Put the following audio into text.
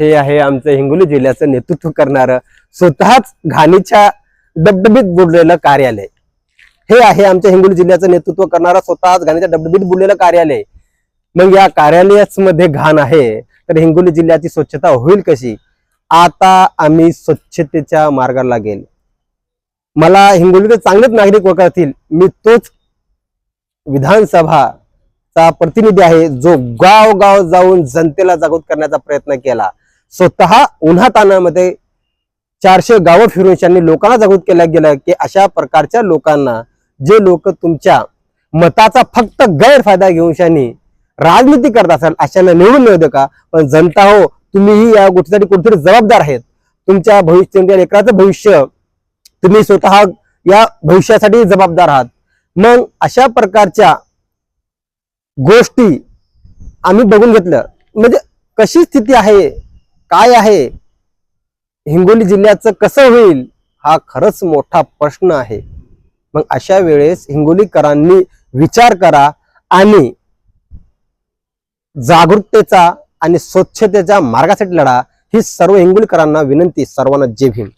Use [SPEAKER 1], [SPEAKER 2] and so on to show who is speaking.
[SPEAKER 1] हे आहे आमचं हिंगोली जिल्ह्याचं नेतृत्व करणारं स्वतःच घाणीच्या डबडबीत बुडलेलं कार्यालय. हे आहे आमच्या हिंगोली जिल्ह्याचं नेतृत्व करणारं स्वतःच घाणीच्या डबडबीत बुडलेलं कार्यालय. मग या कार्यालयाच मध्ये घाण आहे तर हिंगोली जिल्ह्याची स्वच्छता होईल कशी? आता आम्ही स्वच्छतेच्या मार्गाला लागेल मला हिंगोलीचे चांगलेच नागरिक ओळखतील. मी तोच विधानसभाचा प्रतिनिधी आहे जो गाव गाव जाऊन जनतेला जागृत करण्याचा प्रयत्न केला. स्वतः उन्हातानामध्ये चारशे गावं फिरून त्यांनी लोकांना जागृत केलं गेलं की अशा प्रकारच्या लोकांना जे लोक तुमच्या मताचा फक्त गैरफायदा घेऊन शानी राजनीती करत असाल अशांना निवडून मिळू का पण जनता हो तुम्हीही या गोष्टीसाठी कुठेतरी जबाबदार आहेत. तुमच्या भविष्य तुमच्या लेकराचं भविष्य तुम्ही स्वतः या भविष्यासाठी जबाबदार आहात. मग अशा प्रकारच्या गोष्टी आम्ही बघून घेतलं. म्हणजे कशी स्थिती आहे? काय आहे? हिंगोली जिल्ह्याचं कसं होईल? हा खरंच मोठा प्रश्न आहे. मग अशा वेळेस हिंगोलीकरांनी विचार करा आणि जागरूकतेचा आणि स्वच्छतेच्या मार्गासाठी लढा ही सर्व हिंगोलीकरांना विनंती सर्वांना जय भीम.